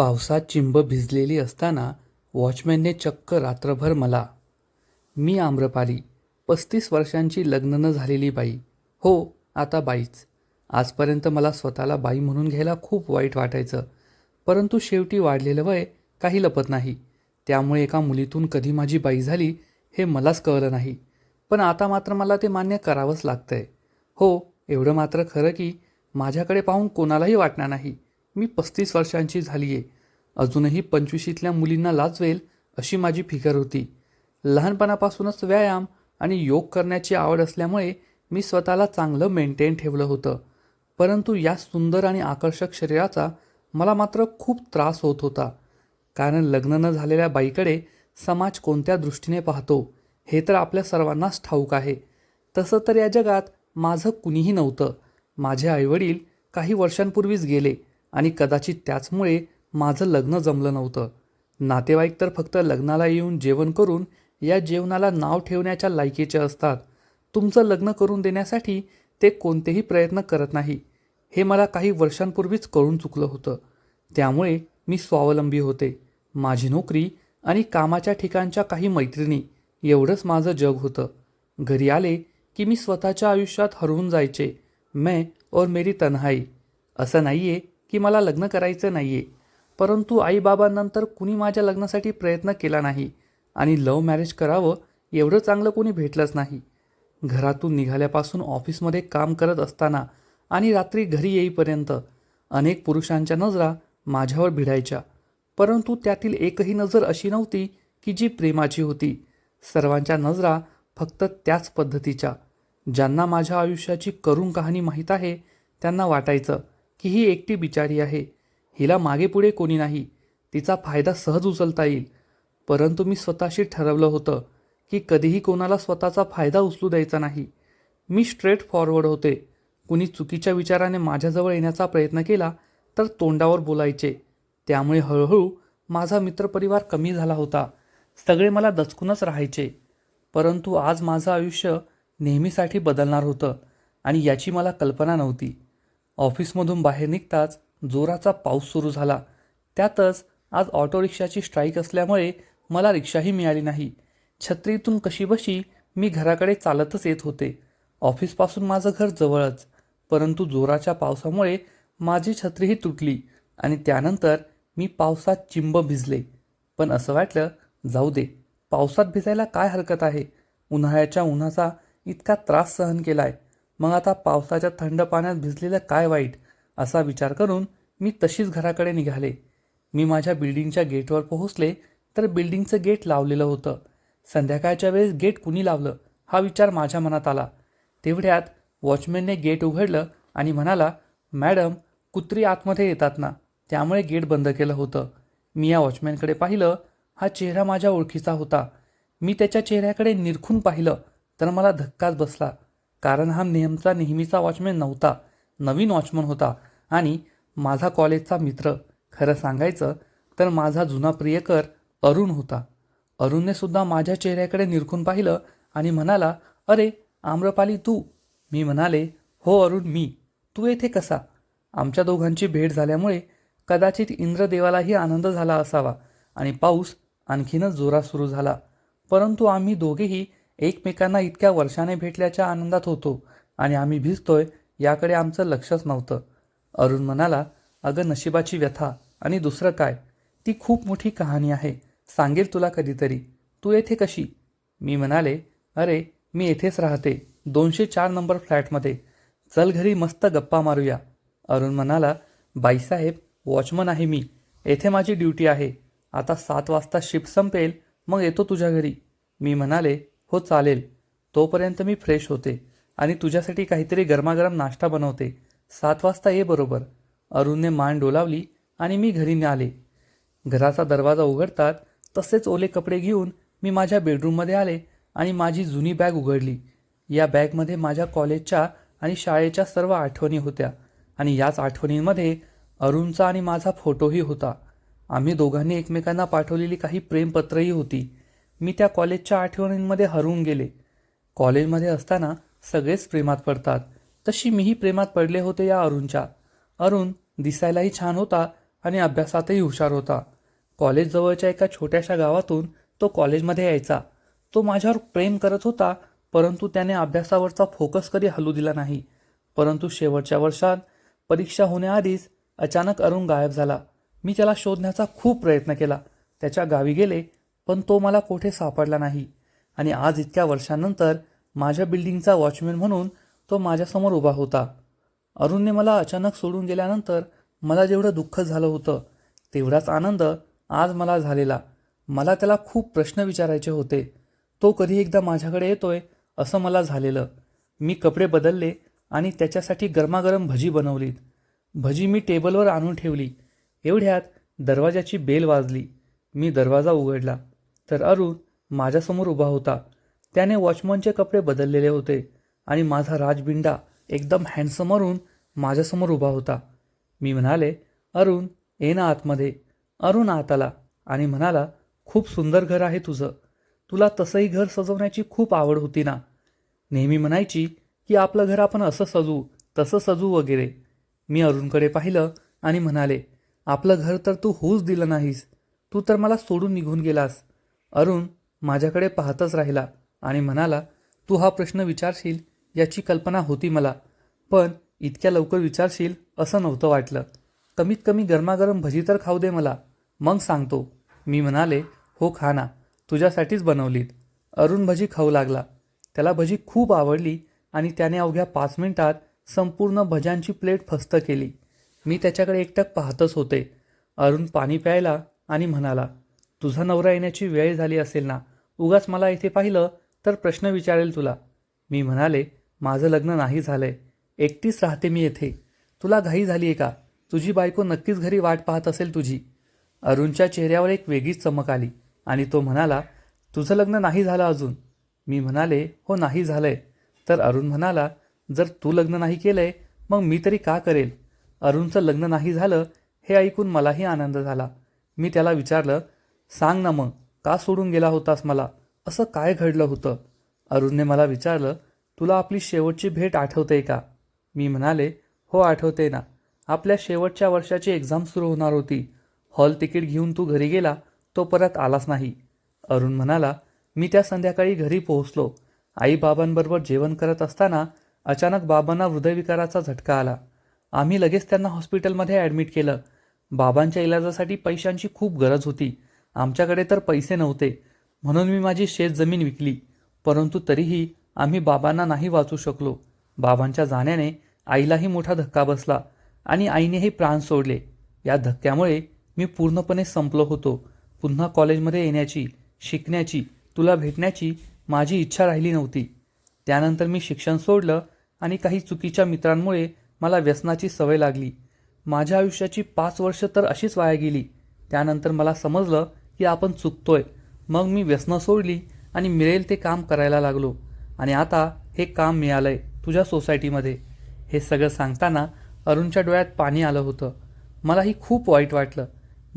पावसात चिंब भिजलेली असताना वॉचमॅनने चक्क रात्रभर मला मी आम्रपाली पस्तीस वर्षांची लग्न न झालेली बाई. हो आता बाईच. आजपर्यंत मला स्वतःला बाई म्हणून घ्यायला खूप वाईट वाटायचं. परंतु शेवटी वाढलेलं वय काही लपत नाही. त्यामुळे एका मुलीतून कधी माझी बाई झाली हे मलाच कळलं नाही. पण आता मात्र मला ते मान्य करावंच लागतंय. हो एवढं मात्र खरं की माझ्याकडे पाहून कोणालाही वाटणार नाही. मी पस्तीस वर्षांची झाली आहे अजूनही पंचवीशीतल्या मुलींना लाजवेल अशी माझी फिकर होती. लहानपणापासूनच व्यायाम आणि योग करण्याची आवड असल्यामुळे मी स्वतःला चांगलं मेंटेन ठेवलं होतं. परंतु या सुंदर आणि आकर्षक शरीराचा मला मात्र खूप त्रास होत होता. कारण लग्न न झालेल्या बाईकडे समाज कोणत्या दृष्टीने पाहतो हे तर आपल्या सर्वांनाच ठाऊक आहे. तसं तर या जगात माझं कुणीही नव्हतं. माझे आईवडील काही वर्षांपूर्वीच गेले. आणि कदाचित त्याचमुळे माझं लग्न जमलं नव्हतं. नातेवाईक तर फक्त लग्नाला येऊन जेवण करून या जेवणाला नाव ठेवण्याच्या लायकीचे असतात. तुमचं लग्न करून देण्यासाठी ते कोणतेही प्रयत्न करत नाही. हे मला काही वर्षांपूर्वीच कळून चुकलं होतं. त्यामुळे मी स्वावलंबी होते. माझी नोकरी आणि कामाच्या ठिकाणच्या काही मैत्रिणी एवढंच माझं जग होतं. घरी आले की मी स्वतःच्या आयुष्यात हरवून जायचे मैं और मेरी तन्हाई. असं नाही आहे की मला लग्न करायचं नाही आहे परंतु आईबाबांनंतर कुणी माझ्या लग्नासाठी प्रयत्न केला नाही आणि लव्ह मॅरेज करावं एवढं चांगलं कोणी भेटलंच नाही. घरातून निघाल्यापासून ऑफिसमध्ये काम करत असताना आणि रात्री घरी येईपर्यंत अनेक पुरुषांच्या नजरा माझ्यावर भिडायच्या. परंतु त्यातील एकही नजर अशी नव्हती की जी प्रेमाची होती. सर्वांच्या नजरा फक्त त्याच पद्धतीच्या. ज्यांना माझ्या आयुष्याची करुण कहाणी माहीत आहे त्यांना वाटायचं की ही एकटी बिचारी आहे. हिला मागेपुढे कोणी नाही. तिचा फायदा सहज उचलता येईल. परंतु मी स्वतःशी ठरवलं होतं की कधीही कोणाला स्वतःचा फायदा उचलू द्यायचा नाही. मी स्ट्रेट फॉरवर्ड होते. कुणी चुकीच्या विचाराने माझ्याजवळ येण्याचा प्रयत्न केला तर तोंडावर बोलायचे. त्यामुळे हळूहळू माझा मित्रपरिवार कमी झाला होता. सगळे मला दचकूनच राहायचे. परंतु आज माझं आयुष्य नेहमीसाठी बदलणार होतं आणि याची मला कल्पना नव्हती. ऑफिसमधून बाहेर निघताच जोराचा पाऊस सुरू झाला. त्यातच आज ऑटो रिक्षाची स्ट्राईक असल्यामुळे मला रिक्षाही मिळाली नाही. छत्रीतून कशीबशी मी घराकडे चालतच येत होते. ऑफिसपासून माझं घर जवळच परंतु जोराच्या पावसामुळे माझी छत्रीही तुटली आणि त्यानंतर मी पावसात चिंब भिजले. पण असं वाटलं जाऊ दे पावसात भिजायला काय हरकत आहे? उन्हाळ्याच्या उन्हाचा इतका त्रास सहन केला आहे मग आता पावसाच्या थंड पाण्यात भिजलेलं काय वाईट? असा विचार करून मी तशीच घराकडे निघाले. मी माझ्या बिल्डिंगच्या गेटवर पोहोचले तर बिल्डिंगचं गेट लावलेलं होतं. संध्याकाळच्या वेळेस गेट कुणी लावलं? हा विचार माझ्या मनात आला. तेवढ्यात वॉचमॅनने गेट उघडलं आणि म्हणाला मॅडम कुत्री आतमध्ये येतात ना? त्यामुळे गेट बंद केलं होतं. मी या वॉचमॅनकडे पाहिलं. हा चेहरा माझ्या ओळखीचा होता. मी त्याच्या चेहऱ्याकडे निरखून पाहिलं तर मला धक्काच बसला. कारण हा नेहमचा नेहमीचा वॉचमॅन नव्हता. नवीन वॉचमन होता. आणि माझा कॉलेजचा मित्र खरं सांगायचं तर माझा जुना प्रियकर अरुण होता. अरुणने सुद्धा माझ्या चेहऱ्याकडे निरखून पाहिलं आणि म्हणाला अरे आम्रपाली तू. मी म्हणाले हो अरुण मी. तू येथे कसा? आमच्या दोघांची भेट झाल्यामुळे कदाचित इंद्रदेवालाही आनंद झाला असावा आणि पाऊस आणखीनच जोरात सुरू झाला. परंतु आम्ही दोघेही एकमेकांना इतक्या वर्षाने भेटल्याच्या आनंदात होतो आणि आम्ही भिजतोय याकडे आमचं लक्षच नव्हतं. अरुण म्हणाला अगं नशिबाची व्यथा. आणि दुसरं काय? ती खूप मोठी कहाणी आहे. सांगेल तुला कधीतरी. तू येथे कशी? मी म्हणाले अरे मी येथेच राहते दोनशे चार नंबर फ्लॅटमध्ये. चल घरी मस्त गप्पा मारूया. अरुण म्हणाला बाईसाहेब वॉचमन आहे मी. येथे माझी ड्युटी आहे. आता सात वाजता शिफ्ट संपेल मग येतो तुझ्या घरी. मी म्हणाले हो चालेल. तोपर्यंत मी फ्रेश होते आणि तुझ्यासाठी काहीतरी गरमागरम नाश्ता बनवते. सात वाजता ये बरोबर. अरुणने मान डोलावली आणि मी घरी आले. घराचा दरवाजा उघडतात तसेच ओले कपडे घेऊन मी माझ्या बेडरूममध्ये आले आणि माझी जुनी बॅग उघडली. या बॅगमध्ये माझ्या कॉलेजच्या आणि शाळेच्या सर्व आठवणी होत्या आणि याच आठवणींमध्ये अरुणचा आणि माझा फोटोही होता. आम्ही दोघांनी एकमेकांना पाठवलेली काही प्रेमपत्रही होती. मी त्या कॉलेजच्या आठवणींमध्ये हरवून गेले. कॉलेजमध्ये असताना सगळेच प्रेमात पडतात. तशी मीही प्रेमात पडले होते या अरुणच्या. अरुण दिसायलाही छान होता आणि अभ्यासातही हुशार होता. कॉलेजजवळच्या एका छोट्याशा गावातून तो कॉलेजमध्ये यायचा. तो माझ्यावर प्रेम करत होता परंतु त्याने अभ्यासावरचा फोकस कधी हलू दिला नाही. परंतु शेवटच्या वर्षात परीक्षा होण्याआधीच अचानक अरुण गायब झाला. मी त्याला शोधण्याचा खूप प्रयत्न केला. त्याच्या गावी गेले पण तो मला कोठे सापडला नाही. आणि आज इतक्या वर्षांनंतर माझ्या बिल्डिंगचा वॉचमॅन म्हणून तो माझ्यासमोर उभा होता. अरुणने मला अचानक सोडून गेल्यानंतर मला जेवढं दुःख झालं होतं तेवढाच आनंद आज मला झालेला. मला त्याला खूप प्रश्न विचारायचे होते. तो कधी एकदा माझ्याकडे येतोय असं मला झालेलं. मी कपडे बदलले आणि त्याच्यासाठी गरमागरम भजी बनवलीत. भजी मी टेबलवर आणून ठेवली. एवढ्यात दरवाजाची बेल वाजली. मी दरवाजा उघडला. तर अरुण माझ्यासमोर उभा होता. त्याने वॉचमनचे कपडे बदललेले होते आणि माझा राजबिंडा एकदम हँडसम अरुण माझ्यासमोर उभा होता. मी म्हणाले अरुण ये ना आतमध्ये. अरुण आत आला आणि म्हणाला खूप सुंदर घर आहे तुझं. तुला तसंही घर सजवण्याची खूप आवड होती ना. नेहमी म्हणायची की आपलं घर आपण असं सजवू तसं सजू वगैरे. मी अरुणकडे पाहिलं आणि म्हणाले आपलं घर तर तू होऊच दिलं नाहीस. तू तर मला सोडून निघून गेलास. अरुण माझ्याकडे पाहतच राहिला आणि म्हणाला तू हा प्रश्न विचारशील याची कल्पना होती मला पण इतक्या लवकर विचारशील असं नव्हतं वाटलं. कमीत कमी गरमागरम भजी तर खाऊ दे मला मग सांगतो. मी म्हणाले हो खा ना तुझ्यासाठीच बनवलीत. अरुण भजी खाऊ लागला. त्याला भजी खूप आवडली आणि त्याने अवघ्या पाच मिनिटात संपूर्ण भज्यांची प्लेट फस्त केली. मी त्याच्याकडे एकटक पाहतच होते. अरुण पाणी प्यायला आणि म्हणाला तुझा नवरा येण्याची वेळ झाली असेल ना? उगाच मला इथे पाहिलं तर प्रश्न विचारेल तुला. मी म्हणाले माझं लग्न नाही झालंय. एकटीच राहते मी येथे. तुला घाई झाली आहे का? तुझी बायको नक्कीच घरी वाट पाहत असेल तुझी. अरुणच्या चेहऱ्यावर एक वेगळीच चमक आली आणि तो म्हणाला तुझं लग्न नाही झालं अजून. मी म्हणाले हो नाही झालंय. तर अरुण म्हणाला जर तू लग्न नाही केलंय मग मी तरी का करेल? अरुणचं लग्न नाही झालं हे ऐकून मलाही आनंद झाला. मी त्याला विचारलं सांग ना मग का सोडून गेला होतास मला? असं काय घडलं होतं? अरुणने मला विचारलं तुला आपली शेवटची भेट आठवते का? मी म्हणाले हो आठवते ना. आपल्या शेवटच्या वर्षाची एक्झाम सुरू होणार होती. हॉल तिकीट घेऊन तू घरी गेला तो परत आलाच नाही. अरुण म्हणाला मी त्या संध्याकाळी घरी पोहोचलो. आई बाबांबरोबर जेवण करत असताना अचानक बाबांना हृदयविकाराचा झटका आला. आम्ही लगेच त्यांना हॉस्पिटलमध्ये ॲडमिट केलं. बाबांच्या इलाजासाठी पैशांची खूप गरज होती. आमच्याकडे तर पैसे नव्हते. म्हणून मी माझी शेत जमीन विकली. परंतु तरीही आम्ही बाबांना नाही वाचू शकलो. बाबांच्या जाण्याने आईलाही मोठा धक्का बसला आणि आईनेही प्राण सोडले. या धक्क्यामुळे मी पूर्णपणे संपलो होतो. पुन्हा कॉलेजमध्ये येण्याची शिकण्याची तुला भेटण्याची माझी इच्छा राहिली नव्हती. त्यानंतर मी शिक्षण सोडलं आणि काही चुकीच्या मित्रांमुळे मला व्यसनाची सवय लागली. माझ्या आयुष्याची पाच वर्ष तर अशीच वाया गेली. त्यानंतर मला समजलं की आपण चुकतोय. मग मी व्यसनं सोडली आणि मिळेल ते काम करायला लागलो. आणि आता हे काम मिळालंय तुझ्या सोसायटीमध्ये. हे सगळं सांगताना अरुणच्या डोळ्यात पाणी आलं होतं. मलाही खूप वाईट वाटलं.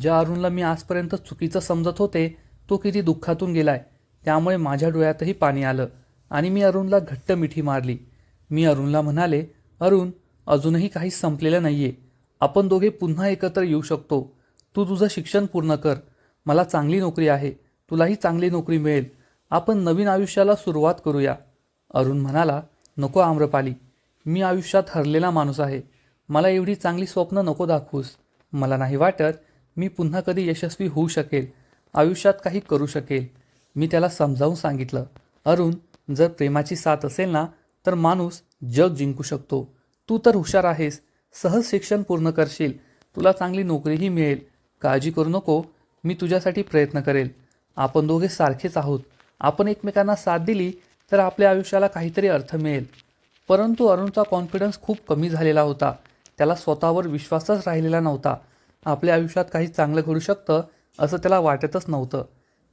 ज्या अरुणला मी आजपर्यंत चुकीचं समजत होते तो किती दुःखातून गेलाय. त्यामुळे माझ्या डोळ्यातही पाणी आलं आणि मी अरुणला घट्ट मिठी मारली. मी अरुणला म्हणाले अरुण अजूनही काही संपलेलं नाही आहे आपण दोघे पुन्हा एकत्र येऊ शकतो. तू तुझं शिक्षण पूर्ण कर. मला चांगली नोकरी आहे तुलाही चांगली नोकरी मिळेल. आपण नवीन आयुष्याला सुरुवात करूया. अरुण म्हणाला नको आम्रपाली मी आयुष्यात हरलेला माणूस आहे. मला एवढी चांगली स्वप्न नको दाखवूस. मला नाही वाटत मी पुन्हा कधी यशस्वी होऊ शकेल. आयुष्यात काही करू शकेल. मी त्याला समजावून सांगितलं अरुण जर प्रेमाची साथ असेल ना तर माणूस जग जिंकू शकतो. तू तर हुशार आहेस सहज शिक्षण पूर्ण करशील. तुला चांगली नोकरीही मिळेल. काळजी करू नको मी तुझ्यासाठी प्रयत्न करेल. आपण दोघे सारखेच आहोत. आपण एकमेकांना साथ दिली तर आपल्या आयुष्याला काहीतरी अर्थ मिळेल. परंतु अरुणचा कॉन्फिडन्स खूप कमी झालेला होता. त्याला स्वतःवर विश्वासच राहिलेला नव्हता. आपल्या आयुष्यात काही चांगलं घडू शकतं असं त्याला वाटतच नव्हतं.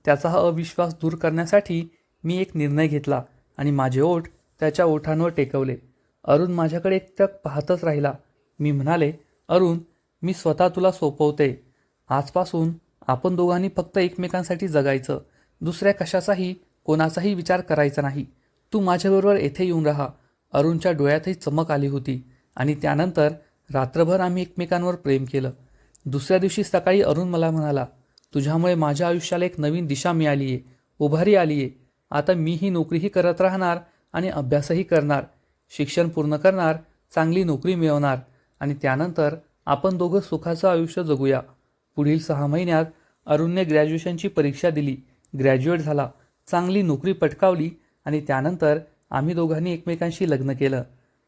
त्याचा हा अविश्वास दूर करण्यासाठी मी एक निर्णय घेतला आणि माझे ओठ त्याच्या ओठांवर टेकवले. अरुण माझ्याकडे एकटक पाहतच राहिला. मी म्हणाले अरुण मी स्वतः तुला सोपवते. आजपासून आपण दोघांनी फक्त एकमेकांसाठी जगायचं. दुसऱ्या कशाचाही कोणाचाही विचार करायचा नाही. तू माझ्याबरोबर येथे येऊन राहा. अरुणच्या डोळ्यातही चमक आली होती आणि त्यानंतर रात्रभर आम्ही एकमेकांवर प्रेम केलं. दुसऱ्या दिवशी सकाळी अरुण मला म्हणाला तुझ्यामुळे माझ्या आयुष्याला एक नवीन दिशा मिळाली आहे उभारी आली आहे आता मी ही नोकरीही करत राहणार आणि अभ्यासही करणार. शिक्षण पूर्ण करणार चांगली नोकरी मिळवणार आणि त्यानंतर आपण दोघं सुखाचं आयुष्य जगूया. पुढील सहा महिन्यात अरुणने ग्रॅज्युएशनची परीक्षा दिली. ग्रॅज्युएट झाला. चांगली नोकरी पटकावली आणि त्यानंतर आम्ही दोघांनी एकमेकांशी लग्न केलं.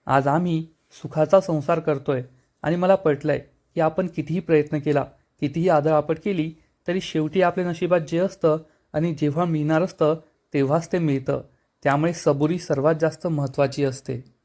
आज आम्ही सुखाचा संसार करतोय आणि मला पटलंय की आपण कितीही प्रयत्न केला कितीही आदळआपट केली तरी शेवटी आपल्या नशिबात जे असतं आणि जेव्हा मिळणार असतं तेव्हाच ते मिळतं. त्यामुळे सबुरी सर्वात जास्त महत्त्वाची असते.